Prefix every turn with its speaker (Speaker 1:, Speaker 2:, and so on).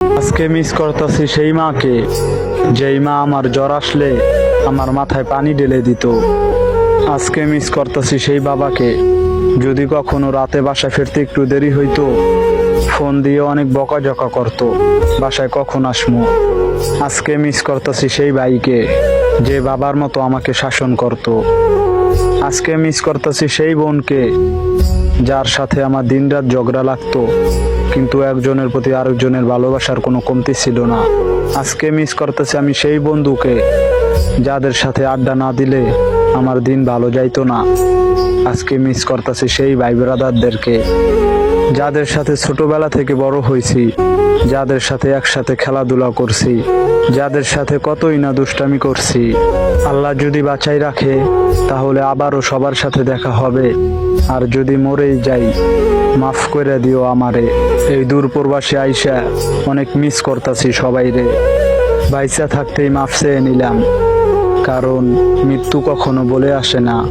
Speaker 1: আজকে মিস করতেছি সেই মাকে। যেই মা আমার জ্বর আসলে আমার মাথায় পানি ঢেলে দিত। আজকে মিস করতেছি সেই বাবাকে। যদি কখনো রাতে বাসায় ফিরতে একটু দেরি হইতো, ফোন দিয়ে অনেক বকাঝকা করতো, বাসায় কখন আসমো? আজকে মিস করতেছি সেই ভাইকে, যে বাবার মতো আমাকে শাসন করতো। আজকে মিস করতেছি সেই বোনকে, যার সাথে আমার দিনরাত ঝগড়া লাগতো। কিন্তু একজনের প্রতি আরেকজনের ভালোবাসার কোনো কমতি ছিল না। আজকে মিস করতেছি আমি সেই বন্ধুকে, যাদের সাথে আড্ডা না দিলে আমার দিন ভালো যাইতো না। আজকে মিস করতেছি সেই ভাই ব্রাদারদেরকে যাদের সাথে ছোটবেলা থেকে বড় হয়েছি, যাদের সাথে একসাথে খেলাধুলা করছি, যাদের সাথে কতই না দুষ্টামি করছি। আল্লাহ যদি বাঁচাই রাখে, তাহলে আবারও সবার সাথে দেখা হবে। আর যদি মরেই যাই, মাফ করে দিও আমারে। এই দূর আইসা অনেক মিস করতাছি সবাই রে বাইসা থাকতেই মাফ চেয়ে নিলাম। কারণ মৃত্যু কখনো বলে আসে না।